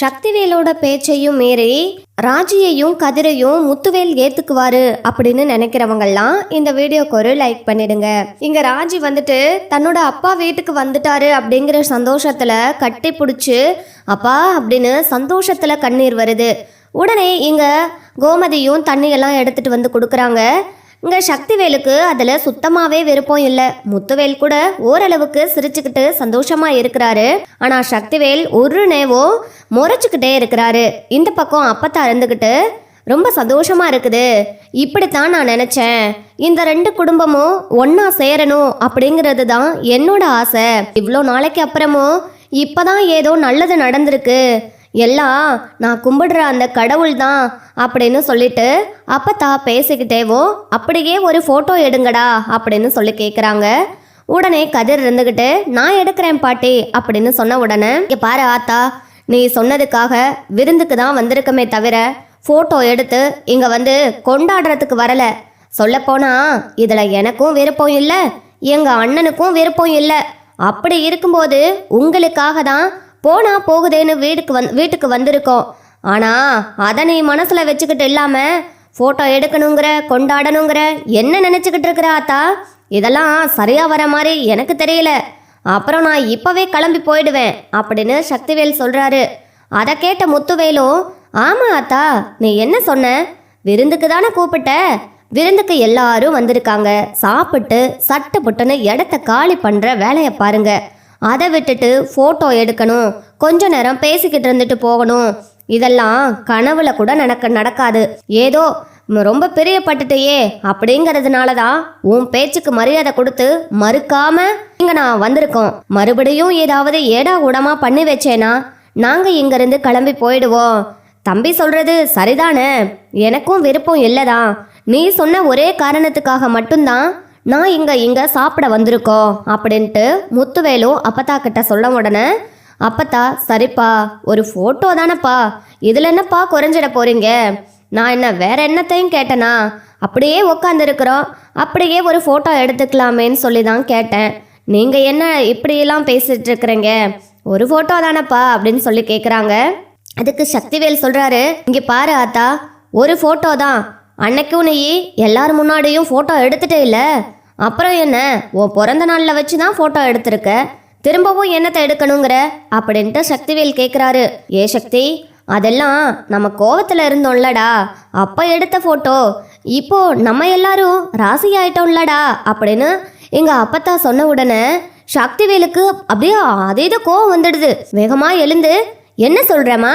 சக்திவேலோட பேச்சையும் மீறி ராஜியையும் கதிரையும் முத்துவேல் ஏத்துக்குவாரு அப்படின்னு நினைக்கிறவங்கெல்லாம் இந்த வீடியோக்கு ஒரு லைக் பண்ணிடுங்க. இங்க ராஜி வந்துட்டு தன்னோட அப்பா வீட்டுக்கு வந்துட்டாரு அப்படிங்கிற சந்தோஷத்துல கட்டி பிடிச்சு அப்பா அப்படின்னு சந்தோஷத்துல கண்ணீர் வருது. உடனே இங்க கோமதியும் தண்ணியெல்லாம் எடுத்துட்டு வந்து கொடுக்குறாங்க. இங்க சக்திவேலுக்கு அதுல சுத்தமாவே விருப்பம் இல்ல. முத்துவேல் கூட ஓரளவுக்கு சிரிச்சுக்கிட்டு சந்தோஷமா இருக்கிறாரு. ஆனா சக்திவேல் ஒரு நேவோ முறைச்சுக்கிட்டே இருக்கிறாரு. இந்த பக்கம் அப்பத்தை இருந்துக்கிட்டு ரொம்ப சந்தோஷமா இருக்குது. இப்படித்தான் நான் நினைச்சேன். இந்த ரெண்டு குடும்பமும் ஒன்றா சேரணும் அப்படிங்கிறது தான் என்னோட ஆசை. இவ்வளோ நாளைக்கு அப்புறமும் இப்பதான் ஏதோ நல்லது நடந்திருக்கு. எல்லாம் நான் கும்பிடுற அந்த கடவுள் தான் அப்படின்னு சொல்லிட்டு அப்பத்தா பேசிக்கிட்டேவோ அப்படியே ஒரு ஃபோட்டோ எடுங்கடா அப்படின்னு சொல்லி கேட்குறாங்க உடனே கதிர் இருந்துக்கிட்டு நான் எடுக்கிறேன் பாட்டி அப்படின்னு சொன்ன உடனே இங்கே பாரு ஆத்தா நீ சொன்னதுக்காக விருந்துக்கு தான் வந்திருக்கமே தவிர ஃபோட்டோ எடுத்து இங்கே வந்து கொண்டாடுறதுக்கு வரல. சொல்லப்போனா இதில் எனக்கும் விருப்பம் இல்லை எங்கள் அண்ணனுக்கும் விருப்பம் இல்லை. அப்படி இருக்கும்போது உங்களுக்காக தான் போனா போகுதேன்னு வீட்டுக்கு வந் வீட்டுக்கு வந்திருக்கோம். ஆனா அதை நீ மனசுல வச்சுக்கிட்டு இல்லாம போட்டோ எடுக்கணுங்கிற கொண்டாடணுங்கிற என்ன நினச்சிக்கிட்டு இருக்கிற ஆத்தா? இதெல்லாம் சரியாக வர மாதிரி எனக்கு தெரியல. அப்புறம் நான் இப்போவே கிளம்பி போயிடுவேன் அப்படின்னு சக்திவேல் சொல்கிறாரு அதை கேட்ட முத்துவேலும் ஆமாம் ஆத்தா நீ என்ன சொன்ன? விருந்துக்கு தானே கூப்பிட்ட? விருந்துக்கு எல்லாரும் வந்திருக்காங்க. சாப்பிட்டு சட்டு புட்டுன்னு இடத்த காலி பண்ணுற வேலையை பாருங்க. அதை விட்டுட்டு ஃபோட்டோ எடுக்கணும். கொஞ்ச நேரம் பேசிக்கிட்டு இருந்துட்டு போகணும். இதெல்லாம் கனவுல கூட நடக்க நடக்காது. ஏதோ ரொம்ப பிரியப்பட்டுட்டேயே அப்படிங்கிறதுனால தான் உன் பேச்சுக்கு மரியாதை கொடுத்து மறுக்காம இங்க நான் வந்திருக்கோம். மறுபடியும் ஏதாவது ஏடா கூடமா பண்ணி வச்சேனா நாங்க இங்கிருந்து கிளம்பி போயிடுவோம். தம்பி சொல்றது சரிதானே? எனக்கும் விருப்பம் இல்லைதான். நீ சொன்ன ஒரே காரணத்துக்காக மட்டும்தான் நான் இங்க இங்க சாப்பிட வந்திருக்கோம் அப்படின்ட்டு முத்துவேலு அப்பத்தா கிட்ட சொல்ல உடனே அப்பத்தா சரிப்பா ஒரு ஃபோட்டோ தானப்பா இதில் என்னப்பா குறைஞ்சிட போறீங்க? நான் என்ன வேற என்னத்தையும் கேட்டனா? அப்படியே உட்காந்துருக்குறோம் அப்படியே ஒரு ஃபோட்டோ எடுத்துக்கலாமேன்னு சொல்லி தான் கேட்டேன். நீங்கள் என்ன இப்படியெல்லாம் பேசிட்டு இருக்கிறீங்க ஒரு ஃபோட்டோ தானப்பா? அப்படின்னு சொல்லி கேட்குறாங்க அதுக்கு சக்திவேல் சொல்கிறாரு இங்கே பாரு ஆத்தா ஒரு ஃபோட்டோ தான். அன்னைக்கும் நீ எல்லார் முன்னாடியும் ஃபோட்டோ எடுத்துட்டே இல்லை. அப்புறம் என்ன உன் பிறந்த நாளில் வச்சு தான் ஃபோட்டோ எடுத்திருக்க. திரும்பவும் என்னத்தை எடுக்கணுங்கிற? அப்படின்ட்டு சக்திவேல் கேட்குறாரு ஏ சக்தி அதெல்லாம் நம்ம கோவத்தில் இருந்தோம்லடா. அப்போ எடுத்த ஃபோட்டோ இப்போ நம்ம எல்லாரும் ராசி ஆயிட்டோம்லடா அப்படின்னு எங்கள் அப்பத்தா சொன்ன உடனே சக்திவேலுக்கு அப்படியே அதே இது கோவம் வந்துடுது. வேகமாக எழுந்து என்ன சொல்கிறேம்மா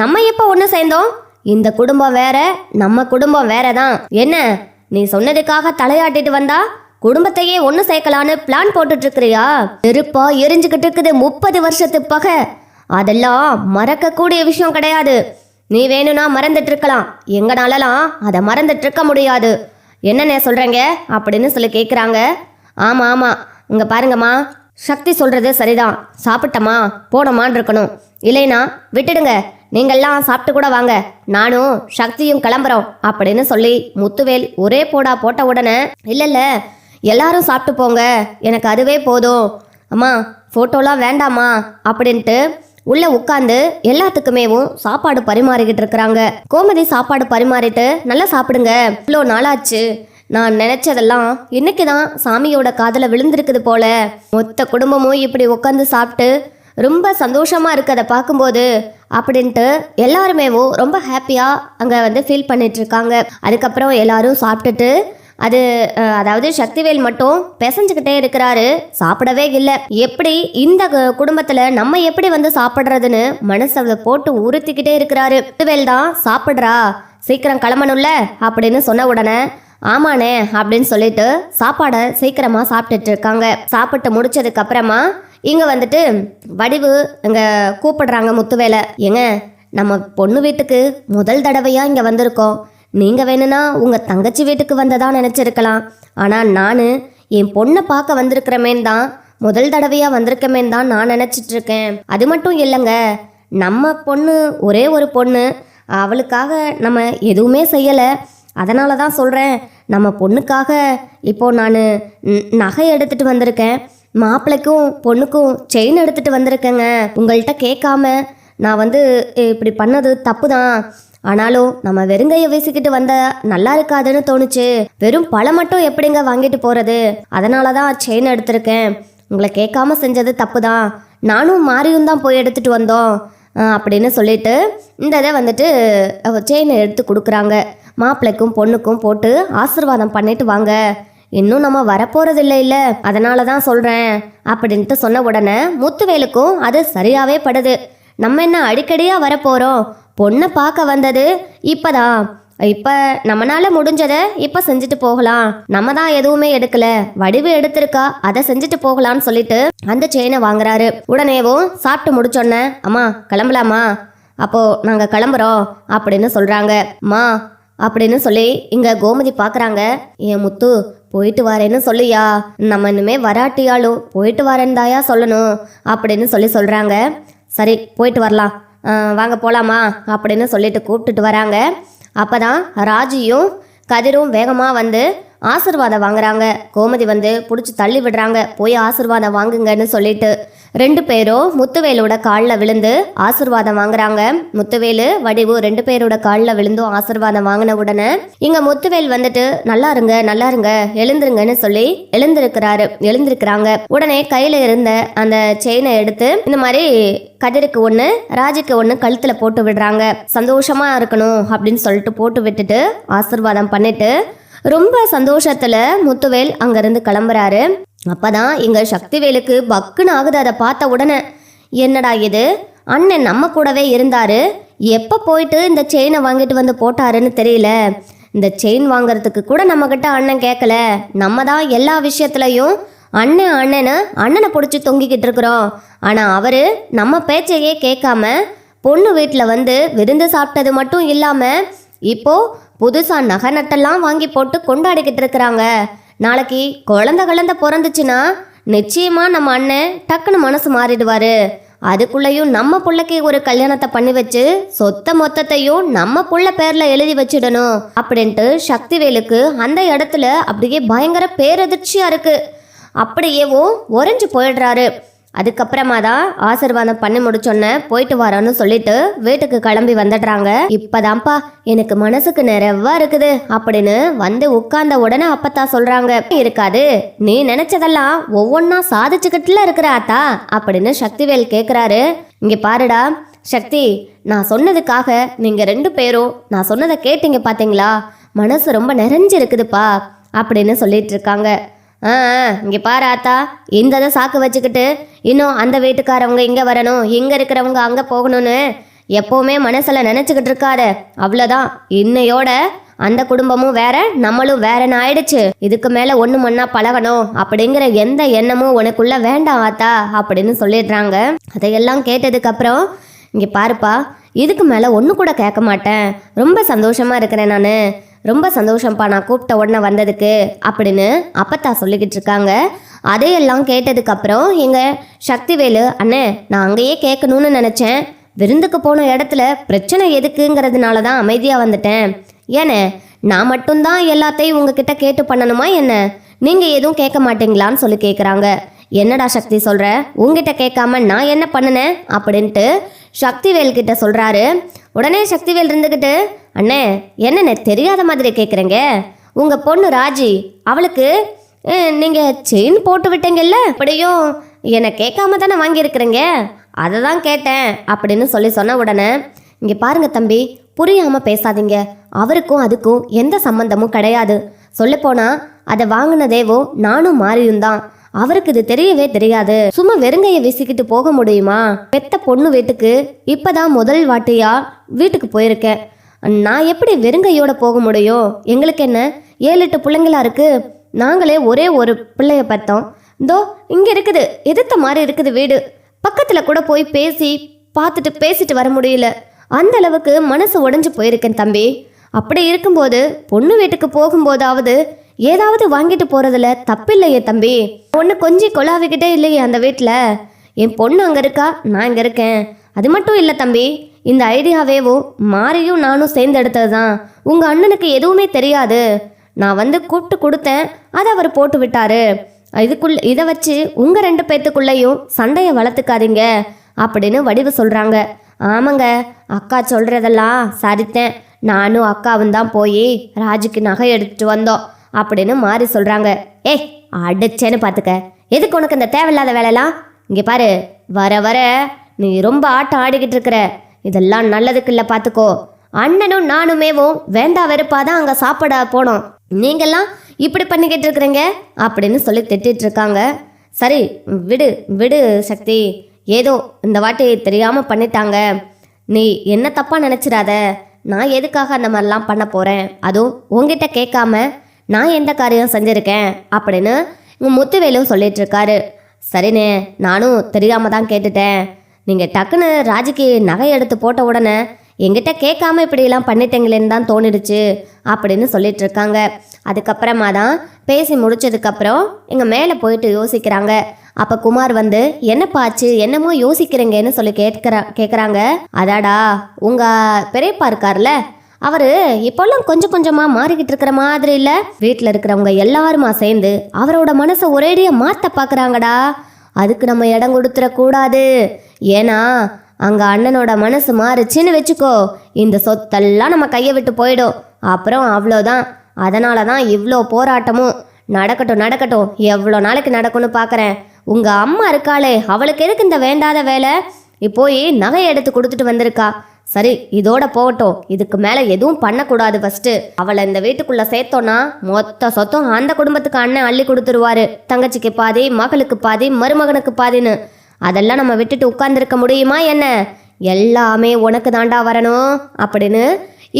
நம்ம எப்போ ஒன்று சேர்ந்தோம்? இந்த குடும்பம் வேற நம்ம குடும்பம் வேற தான் என்ன நீ சொன்னதுக்காக தலையாட்டிட்டு வந்தா? குடும்பத்தையே ஒன்று சேர்க்கலான்னு பிளான் போட்டுட்டு இருக்கிறியா நெருப்பா எரிஞ்சுக்கிட்டு இருக்குது முப்பது வருஷத்து பகை. அதெல்லாம் மறக்கக்கூடிய விஷயம் கிடையாது. நீ வேணும்னா மறந்துட்டு இருக்கலாம் எங்கனாலலாம் அதை மறந்துட்டு இருக்க முடியாது. என்னண்ணே சொல்கிறேங்க அப்படின்னு சொல்லி கேட்குறாங்க ஆமாம் ஆமாம் இங்கே பாருங்கம்மா. சக்தி சொல்கிறது சரிதான். சாப்பிட்டமா? போனமான்னு இருக்கணும். இல்லைனா விட்டுடுங்க. நீங்கள்லாம் சாப்பிட்டு கூட வாங்க. நானும் சக்தியும் கிளம்புறோம் அப்படின்னு சொல்லி முத்துவேல் ஒரே போடா போட்ட உடனே இல்லை இல்லை. எல்லாரும் சாப்பிட்டு போங்க எனக்கு அதுவே போதும். அம்மா ஃபோட்டோலாம் வேண்டாமா அப்படின்ட்டு உள்ள உட்காந்து எல்லாத்துக்குமேவும் சாப்பாடு பரிமாறிக்கிட்டு இருக்கிறாங்க. கோமதி சாப்பாடு பரிமாறிட்டு நல்லா சாப்பிடுங்க. இவ்வளோ நாளாச்சு. நான் நினைச்சதெல்லாம் இன்னைக்கு தான் சாமியோட காதில் விழுந்திருக்குது போல. மொத்த குடும்பமும் இப்படி உட்காந்து சாப்பிட்டு ரொம்ப சந்தோஷமா இருக்கதை பார்க்கும்போது அப்படின்ட்டு எல்லாருமேவும் ரொம்ப ஹாப்பியாக அங்கே வந்து ஃபீல் பண்ணிட்டு இருக்காங்க. அதுக்கப்புறம் எல்லாரும் சாப்பிட்டுட்டு அது அதாவது சக்திவேல் மட்டும் பிசைஞ்சுக்கிட்டே இருக்கிறாரு. சாப்பிடவே இல்லை. எப்படி இந்த குடும்பத்துல நம்ம எப்படி வந்து சாப்பிடுறதுன்னு மனசை போட்டு உறுத்திக்கிட்டே இருக்கிறாரு. சக்திவேல் தான் சாப்பிடுறா சீக்கிரம் கிளம்பணும்ல? அப்படின்னு சொன்ன உடனே ஆமாண்ணே அப்படின்னு சொல்லிட்டு சாப்பாடை சீக்கிரமா சாப்பிட்டுட்டு இருக்காங்க. சாப்பிட்டு முடிச்சதுக்கு அப்புறமா இங்க வந்துட்டு வடிவு இங்க கூப்பிடுறாங்க முத்துவேலை. ஏங்க நம்ம பொண்ணு வீட்டுக்கு முதல் தடவையா இங்க வந்திருக்கோம். நீங்க வேணும்னா உங்க தங்கச்சி வீட்டுக்கு வந்ததா நினைச்சிருக்கலாம். ஆனா நான் என் பொண்ணை பார்க்க வந்திருக்கிறமேன் தான். முதல் தடவையா வந்திருக்கமேன் தான் நான் நினைச்சிட்டு இருக்கேன் அது மட்டும் இல்லைங்க நம்ம பொண்ணு ஒரே ஒரு பொண்ணு. அவளுக்காக நம்ம எதுவுமே செய்யலை. அதனால தான் சொல்கிறேன் நம்ம பொண்ணுக்காக இப்போ நான் நகை எடுத்துட்டு வந்திருக்கேன். மாப்பிள்ளைக்கும் பொண்ணுக்கும் செயின் எடுத்துட்டு வந்திருக்கேங்க. உங்கள்கிட்ட கேட்காம நான் வந்து இப்படி பண்ணது தப்பு தான் ஆனாலும் நம்ம வெறுங்கைய வீசிக்கிட்டு வந்த நல்லா இருக்காதுன்னு தோணுச்சு. வெறும் பழம் மட்டும் எப்படிங்க வாங்கிட்டு போறது? அதனால தான் செயின் எடுத்திருக்கேன். உங்களை கேட்காம செஞ்சது தப்பு தான் நானும் மாரியும் தான் போய் எடுத்துட்டு வந்தோம் அப்படின்னு சொல்லிட்டு இந்த இதை வந்துட்டு செயினை எடுத்து கொடுக்குறாங்க. மாப்பிள்ளைக்கும் பொண்ணுக்கும் போட்டு ஆசீர்வாதம் பண்ணிட்டு வாங்க. இன்னும் நம்ம வரப்போறது இல்லை. இல்லை அதனால தான் சொல்கிறேன் அப்படின்ட்டு சொன்ன உடனே முத்துவேலுக்கும் அது சரியாகவே படுது. நம்ம என்ன அடிக்கடியாக வரப்போகிறோம் பொண்ணை பார்க்க வந்தது இப்போதான் இப்போ நம்மனால முடிஞ்சதை இப்போ செஞ்சுட்டு போகலாம். நம்ம தான் எதுவுமே எடுக்கல. வடிவு எடுத்திருக்கா அதை செஞ்சுட்டு போகலாம்னு சொல்லிட்டு அந்த செயினை வாங்குறாரு. உடனேவும் சாப்பிட்டு முடிச்சோன்னே அம்மா கிளம்பலாமா? அப்போ நாங்கள் கிளம்புறோம் அப்படின்னு சொல்றாங்க. மா அப்படின்னு சொல்லி இங்க கோமதி பார்க்குறாங்க என் முத்து போயிட்டு வரேன்னு சொல்லியா? நம்ம இனிமே வராட்டியாலும் போயிட்டு வரேன்னு தாயா சொல்லணும் அப்படின்னு சொல்லி சொல்றாங்க. சரி போயிட்டு வரலாம். வாங்க போகலாமா அப்படின்னு சொல்லிட்டு கூப்பிட்டுட்டு வராங்க. அப்போ தான் ராஜியும் கதிரும் வேகமாக வந்து ஆசிர்வாதம் வாங்குறாங்க. கோமதி வந்து பிடிச்சி தள்ளி விடுறாங்க. போய் ஆசிர்வாதம் வாங்குங்கன்னு சொல்லிட்டு. ரெண்டு பேரும் முத்துவேலோட காலில் விழுந்து ஆசிர்வாதம் வாங்குறாங்க. முத்துவேலு வடிவு ரெண்டு பேரோட காலில் விழுந்தும் ஆசிர்வாதம் வாங்கின உடனே இங்க முத்துவேல் வந்துட்டு நல்லா இருங்க நல்லா இருங்க எழுந்துருங்கன்னு சொல்லி எழுந்திருக்கிறாரு எழுந்திருக்கிறாங்க. உடனே கையில இருந்த அந்த செயினை எடுத்து இந்த மாதிரி கதிருக்கு ஒன்று ராஜிக்கு ஒன்று கழுத்தில் போட்டு விடுறாங்க. சந்தோஷமா இருக்கணும் அப்படின்னு சொல்லிட்டு போட்டு விட்டுட்டு ஆசிர்வாதம் பண்ணிட்டு ரொம்ப சந்தோஷத்துல முத்துவேல் அங்கிருந்து கிளம்புறாரு. அப்பதான் இங்க சக்திவேலுக்கு பக்குன்னு ஆகுது அதை பார்த்த உடனே. என்னடா இது? அண்ணன் நம்ம கூடவே இருந்தாரு. எப்போ போயிட்டு இந்த செயினை வாங்கிட்டு வந்து போட்டாருன்னு தெரியல. இந்த செயின் வாங்குறதுக்கு கூட நம்ம கிட்ட அண்ணன் கேட்கல நம்ம தான் எல்லா விஷயத்துலையும் அண்ணன் அண்ணனு அண்ணனை பிடிச்சி தொங்கிக்கிட்டு இருக்கிறோம். ஆனால் அவரு நம்ம பேச்சையே கேட்காம பொண்ணு வீட்டில் வந்து விருந்து சாப்பிட்டது மட்டும் இல்லாமல் இப்போ புதுசா நகை நட்டெல்லாம் வாங்கி போட்டு கொண்டாடிக்கிட்டு இருக்கிறாங்க. நாளைக்கு குழந்த குழந்த பிறந்துச்சுன்னா நிச்சயமா நம்ம அண்ணன் டக்குன்னு மனசு மாறிடுவாரு. அதுக்குள்ளேயும் நம்ம பிள்ளைக்கு ஒரு கல்யாணத்தை பண்ணி வச்சு சொத்த மொத்தத்தையும் நம்ம புள்ள பேர்ல எழுதி வச்சிடணும் அப்படின்ட்டு சக்திவேலுக்கு அந்த இடத்துல அப்படியே பயங்கர பேரதிர்ச்சியா இருக்கு. அப்படியேவும் உறைஞ்சு போயிடுறாரு. அதுக்கப்புறமா தான் ஆசீர்வாதம் பண்ணி முடிச்சோன்ன போயிட்டு வரோன்னு சொல்லிட்டு வீட்டுக்கு கிளம்பி வந்துடுறாங்க. இப்பதான்ப்பா எனக்கு மனசுக்கு நிறைவா இருக்குது அப்படின்னு வந்து உட்கார்ந்த உடனே அப்பத்தா சொல்றாங்க. இருக்காது நீ நினைச்சதெல்லாம் ஒவ்வொன்னா சாதிச்சுக்கிட்டுல இருக்கிற ஆத்தா அப்படின்னு சக்திவேல் கேக்குறாரு. இங்க பாருடா சக்தி நான் சொன்னதுக்காக நீங்க ரெண்டு பேரும் நான் சொன்னதை கேட்டீங்க பாத்தீங்களா? மனசு ரொம்ப நிறைஞ்சிருக்குதுப்பா அப்படின்னு சொல்லிட்டு இருக்காங்க. ஆ இங்கே பாரு ஆத்தா. இந்த இதை சாக்கு வச்சுக்கிட்டு இன்னும் அந்த வீட்டுக்காரவங்க இங்கே வரணும் இங்கே இருக்கிறவங்க அங்கே போகணும்னு எப்போவுமே மனசில் நினச்சிக்கிட்டு இருக்காத. அவ்வளோதான் இன்னையோட அந்த குடும்பமும் வேற நம்மளும் வேறன்னு ஆயிடுச்சு. இதுக்கு மேலே ஒன்று மண்ணா பழகணும் அப்படிங்கிற எந்த எண்ணமும் உனக்குள்ள வேண்டாம் ஆத்தா அப்படின்னு சொல்லிடுறாங்க. அதையெல்லாம் கேட்டதுக்கப்புறம் இங்கே பாருப்பா இதுக்கு மேலே ஒன்று கூட கேட்க மாட்டேன். ரொம்ப சந்தோஷமாக இருக்கிறேன் நான். ரொம்ப சந்தோஷம்ப்பா நான் கூப்பிட்ட உடனே வந்ததுக்கு அப்படின்னு அப்பத்தா சொல்லிக்கிட்டு இருக்காங்க. அதையெல்லாம் கேட்டதுக்கப்புறம் எங்கள் சக்திவேலு அண்ணே நான் அங்கேயே கேட்கணும்னு நினச்சேன். விருந்துக்கு போன இடத்துல பிரச்சனை எதுக்குங்கிறதுனால தான் அமைதியாக வந்துட்டேன். ஏனே நான் மட்டும்தான் எல்லாத்தையும் உங்ககிட்ட கேட்டு பண்ணணுமா என்ன? நீங்கள் எதுவும் கேட்க மாட்டீங்களான்னு சொல்லி கேட்குறாங்க என்னடா சக்தி சொல்கிற உங்ககிட்ட கேட்காம நான் என்ன பண்ணினேன் அப்படின்ட்டு சக்திவேல் கிட்ட சொல்கிறாரு உடனே சக்திவேல் இருந்துக்கிட்டு அண்ணே என்னென்ன தெரியாத மாதிரி கேட்குறேங்க உங்கள் பொண்ணு ராஜி அவளுக்கு நீங்கள் செயின் போட்டு விட்டீங்கல்ல? அப்படியும் என்னை கேட்காம தானே வாங்கியிருக்கிறேங்க? அதை தான் கேட்டேன் அப்படின்னு சொல்லி சொன்ன உடனே இங்கே பாருங்க தம்பி புரியாமல் பேசாதீங்க. அவருக்கும் அதுக்கும் எந்த சம்மந்தமும் கிடையாது. சொல்லப்போனால் அதை வாங்கினதேவோ நானும் மாறியும் தான் அவருக்கு இது தெரியவே தெரியாது. சும்மா வெறுங்கைய வீசிக்கிட்டு போக முடியுமா? பெத்த பொண்ணு வீட்டுக்கு இப்பதான் முதல் வாட்டியா வீட்டுக்கு போயிருக்கேன். நான் எப்படி வெறுங்கையோட போக முடியும்? எங்களுக்கு என்ன? ஏழு எட்டு பிள்ளைங்களா இருக்கு? நாங்களே ஒரே ஒரு பிள்ளைய பார்த்தோம். இதோ இங்க இருக்குது. எதிர்த்த மாதிரி இருக்குது வீடு. பக்கத்துல கூட போய் பேசி பார்த்துட்டு பேசிட்டு வர முடியல. அந்த அளவுக்கு மனசு உடஞ்சு போயிருக்கேன் தம்பி. அப்படி இருக்கும்போது பொண்ணு வீட்டுக்கு போகும்போதாவது ஏதாவது வாங்கிட்டு போறதுல தப்பில்லையே தம்பி. ஒன்று கொஞ்சம் கொலாவிக்கிட்டே இல்லையே அந்த வீட்டில் என் பொண்ணு அங்கே இருக்கா? நான் இங்கே இருக்கேன். அது மட்டும் இல்லை தம்பி. இந்த ஐடியாவேவும் மாரியும் நானும் சேர்ந்து எடுத்தது தான் உங்கள் அண்ணனுக்கு எதுவுமே தெரியாது. நான் வந்து கூப்பிட்டு கொடுத்தேன். அதை அவர் போட்டு விட்டாரு. இதுக்குள்ள இதை வச்சு உங்கள் ரெண்டு பேர்த்துக்குள்ளேயும் சண்டையை வளர்த்துக்காதீங்க அப்படின்னு வடிவு சொல்கிறாங்க ஆமாங்க அக்கா சொல்கிறதெல்லாம் சரித்தேன். நானும் அக்காவும் தான் போய் ராஜுக்கு நகை எடுத்துட்டு வந்தோம். அப்படின்னு மாறி சொல்கிறாங்க ஏய் அடிச்சேன்னு பார்த்துக்க. எதுக்கு உனக்கு இந்த தேவையில்லாத வேலைலாம்? இங்கே பாரு வர வர நீ ரொம்ப ஆட்டம் ஆடிக்கிட்டு இருக்கிற. இதெல்லாம் நல்லதுக்கு இல்லை பார்த்துக்கோ. அண்ணனும் நானுமேவும் வேண்டா வெறுப்பாக தான் அங்கே சாப்பிட போனோம். நீங்கள்லாம் இப்படி பண்ணிக்கிட்டு இருக்கிறீங்க? அப்படின்னு சொல்லி திட்டிகிட்டு இருக்காங்க. சரி விடு விடு சக்தி. ஏதோ இந்த வாட்டி தெரியாமல் பண்ணிட்டாங்க. நீ என்ன தப்பாக நினச்சிடாத. நான் எதுக்காக அந்த மாதிரிலாம் பண்ண போகிறேன் அதுவும் உங்ககிட்ட கேட்காம. நான் எந்த காரியம் செஞ்சுருக்கேன் அப்படின்னு இங்கே முத்துவேலும் சொல்லிட்டு இருக்காரு சரிண்ணே நானும் தெரியாம தான் கேட்டுட்டேன். நீங்கள் டக்குன்னு ராஜுக்கு நகை எடுத்து போட்ட உடனே எங்கிட்ட கேட்காம இப்படியெல்லாம் பண்ணிட்டீங்களேன்னு தான் தோணிடுச்சு அப்படின்னு சொல்லிட்டு இருக்காங்க அதுக்கப்புறமா தான் பேசி முடிச்சதுக்கப்புறம் எங்கள் மேலே போயிட்டு யோசிக்கிறாங்க. அப்போ குமார் வந்து என்னப்பா ஆச்சு? என்னமோ யோசிக்கிறீங்கன்னு சொல்லி கேட்குறா கேட்குறாங்க. அதாடா உங்கள் பெரியப்பா இருக்கார்ல அவர் இப்போல்லாம் கொஞ்சம் கொஞ்சமாக மாறிக்கிட்டு இருக்கிற மாதிரி இல்லை. வீட்டில் இருக்கிறவங்க எல்லாருமா சேர்ந்து அவரோட மனசை ஒரேடியாக மாற்ற பார்க்குறாங்கடா அதுக்கு நம்ம இடம் கொடுத்துடக்கூடாது ஏன்னா அங்கே அண்ணனோட மனசு மாறுச்சுன்னு வச்சுக்கோ. இந்த சொத்தெல்லாம் நம்ம கையை விட்டு போயிடும். அப்புறம் அவ்வளோதான். அதனால தான் இவ்வளோ போராட்டமும் நடக்கட்டும் நடக்கட்டும். எவ்வளோ நாளைக்கு நடக்கும்னு பார்க்குறேன் உங்கள் அம்மா இருக்காளே. அவளுக்கு எதுக்கு இந்த வேண்டாத வேலை? போய் நகையை எடுத்து கொடுத்துட்டு வந்திருக்கா. சரி இதோட போகட்டும். இதுக்கு மேலே எதுவும் பண்ணக்கூடாது ஃபர்ஸ்ட் அவளை இந்த வீட்டுக்குள்ளே சேர்த்தோன்னா மொத்த சொத்தம் அந்த குடும்பத்துக்கு அண்ணன் அள்ளி கொடுத்துருவாரு. தங்கச்சிக்கு பாதி மகளுக்கு பாதி மருமகனுக்கு பாதின்னு. அதெல்லாம் நம்ம விட்டுட்டு உட்கார்ந்துருக்க முடியுமா என்ன? எல்லாமே உனக்கு தாண்டா வரணும் அப்படின்னு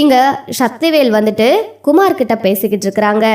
இங்கே சக்திவேல் வந்துட்டு குமார்கிட்ட பேசிக்கிட்டு இருக்கிறாங்க.